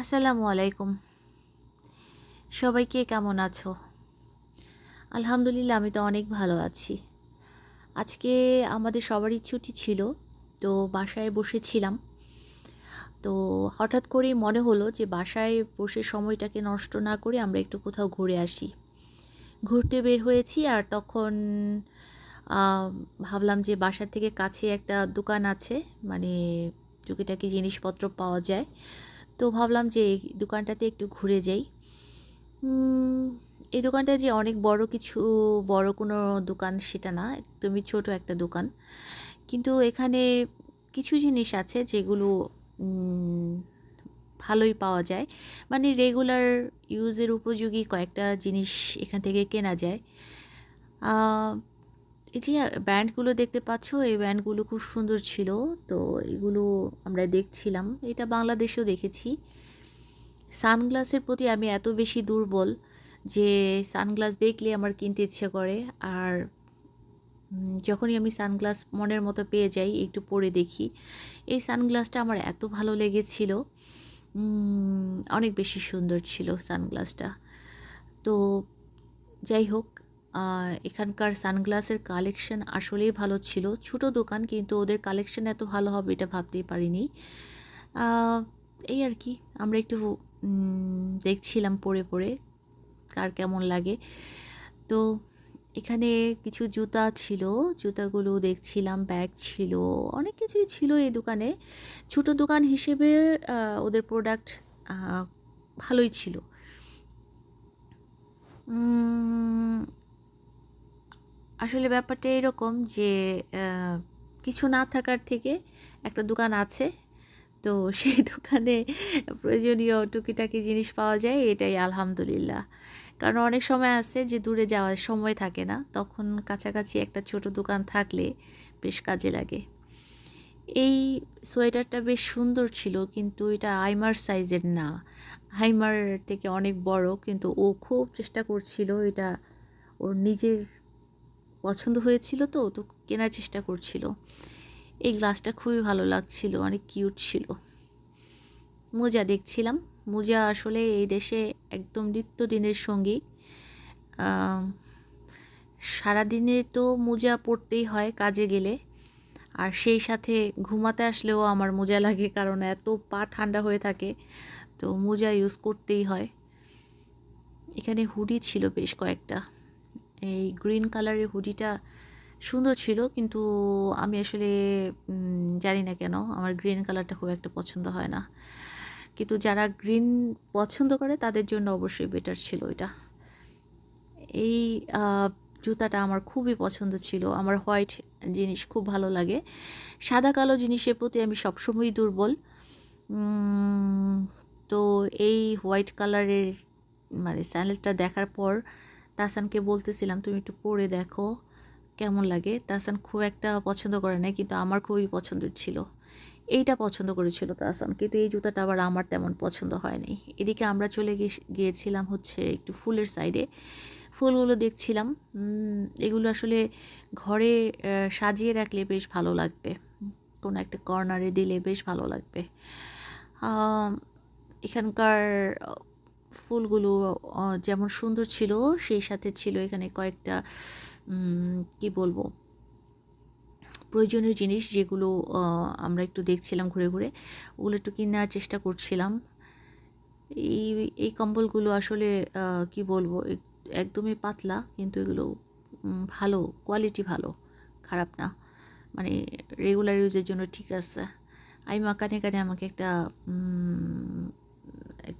আসসালামু আলাইকুম। সবাইকে কেমন আছো? আলহামদুলিল্লাহ, আমি তো অনেক ভালো আছি। আজকে আমাদের সবারই ছুটি ছিল, তো বাসায় বসেছিলাম। তো হঠাৎ করেই মনে হলো যে বাসায় বসে সময়টাকে নষ্ট না করে আমরা একটু কোথাও ঘুরে আসি। ঘুরতে বের হয়েছি আর তখন ভাবলাম যে বাসা থেকে কাছে একটা দোকান আছে মানে টুকিটাকি জিনিসপত্র পাওয়া যায়। তো ভাবলাম যে এই দোকানটাতে একটু ঘুরে যাই। এই দোকানটা যে অনেক বড় কিছু, বড় কোনো দোকান সেটা না, একদমই ছোট একটা দোকান। কিন্তু এখানে কিছু জিনিস আছে যেগুলো ভালোই পাওয়া যায়। মানে রেগুলার ইউজের উপযোগী কয়েকটা জিনিস এখান থেকে কেনা যায়। এই যে ব্যান্ডগুলো দেখতে পাচ্ছ, এই ব্যান্ডগুলো খুব সুন্দর ছিল। তো এগুলো আমরা দেখছিলাম। এটা বাংলাদেশেও দেখেছি। সানগ্লাসের প্রতি আমি এত বেশি দুর্বল যে, সানগ্লাস দেখলে আমার কিনতে ইচ্ছে করে। আর যখনই আমি সানগ্লাস মনের মতো পেয়ে যাই, একটু পরে দেখি। এই সানগ্লাসটা আমার এত ভালো লেগেছিল। অনেক বেশি সুন্দর ছিল সানগ্লাসটা। তো যাই হোক এখানকার সানগ্লাসের কালেকশন আসলেই ভালো ছিল। ছোট দোকান কিন্তু ওদের কালেকশন এত ভালো হবে এটা ভাবতেই পারিনি। এই আর কি, আমরা একটু দেখছিলাম পরে পরে কার কেমন লাগে। তো এখানে কিছু জুতা ছিল, জুতাগুলো দেখছিলাম ব্যাগ ছিল, অনেক কিছুই ছিল এই দোকানে। ছোট দোকান হিসেবে ওদের প্রোডাক্ট ভালোই ছিল। আসলে ব্যাপারটা এরকম যে কিছু না থাকার থেকে একটা দোকান আছে। তো সেই দোকানে প্রয়োজনীয় টুকিটাকি জিনিস পাওয়া যায়, এটাই আলহামদুলিল্লাহ। কারণ অনেক সময় আছে যে, দূরে যাওয়ার সময় থাকে না। তখন কাছাকাছি একটা ছোট দোকান থাকলে বেশ কাজে লাগে। এই সোয়েটারটা বেশ সুন্দর ছিল, কিন্তু এটা আইমার সাইজের না। হাইমার থেকে অনেক বড়, কিন্তু ও খুব চেষ্টা করছিল এটা ওর নিজের পছন্দ হয়েছিল তো তো কেনার চেষ্টা করছিল। এই গ্লাসটা খুবই ভালো লাগছিল অনেক কিউট ছিল। মোজা দেখছিলাম। মোজা আসলে এই দেশে একদম নিত্যদিনের সঙ্গী। আম, সারাদিনে তো মোজা পরতেই হয় কাজে গেলে। আর সেই সাথে ঘুমাতে আসলেও আমার মোজা লাগে কারণ এত পা ঠান্ডা হয়ে থাকে তো মোজা ইউজ করতেই হয়। এখানে হুডি ছিল বেশ কয়েকটা। এই গ্রিন কালারের হুডিটা সুন্দর ছিল, কিন্তু আমি আসলে জানি না কেন, আমার গ্রিন কালারটা খুব একটা পছন্দ হয় না। কিন্তু যারা গ্রিন পছন্দ করে, তাদের জন্য অবশ্যই বেটার ছিল এটা। এই জুতাটা আমার খুবই পছন্দ ছিল। আমার হোয়াইট জিনিস খুব ভালো লাগে। সাদা কালো জিনিসের প্রতি আমি সবসময়ই দুর্বল। তো এই হোয়াইট কালারের মানে স্যান্ডেলটা দেখার পর তাসানকে বলতেছিলাম, তুমি একটু পরে দেখো, কেমন লাগে? তাসান খুব একটা পছন্দ করে না কিন্তু আমার খুবই পছন্দের ছিল। এইটা পছন্দ করেছিল তাসান কিন্তু এই জুতাটা আবার আমার তেমন পছন্দ হয়নি এদিকে আমরা চলে গিয়ে- গিয়েছিলাম হচ্ছে একটু ফুলের সাইডে। ফুলগুলো দেখছিলাম এগুলো আসলে ঘরে সাজিয়ে রাখলে বেশ ভালো লাগবে। কোনো একটা কর্নারে দিলে বেশ ভালো লাগবে। এখানকার ফুলগুলো যেমন সুন্দর ছিল, সেই সাথে ছিল এখানে কয়েকটা কি বলব, প্রয়োজনীয় জিনিস যেগুলো আমরা একটু দেখছিলাম ঘুরে ঘুরে, ওগুলো একটু কেনার চেষ্টা করছিলাম। এই এই কম্বলগুলো আসলে কি বলব, এক- একদমই পাতলা, কিন্তু এগুলো ভালো কোয়ালিটি ভালো, খারাপ না। মানে রেগুলার ইউজের জন্য ঠিক আছে। আইমা কানে কানে আমাকে একটা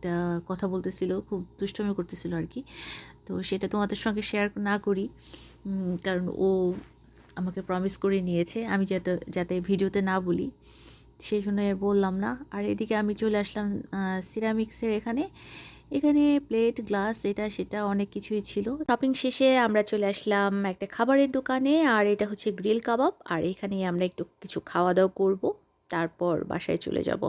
একটা কথা বলতেছিল, খুব দুষ্টমি করতেছিল আর কি। তো সেটা তোমাদের সঙ্গে শেয়ার না করি কারণ ও আমাকে প্রমিস করে নিয়েছে। আমি যাতে যাতে ভিডিওতে না বলি, সেই জন্য বললাম না। আর এদিকে আমি চলে আসলাম সিরামিক্সের এখানে। এখানে প্লেট গ্লাস এটা, সেটা অনেক কিছুই ছিল। শপিং শেষে আমরা চলে আসলাম একটা খাবারের দোকানে, আর এটা হচ্ছে গ্রিল কাবাব। আর এখানে আমরা একটু কিছু খাওয়া দাওয়া করব, তারপর বাসায় চলে যাব।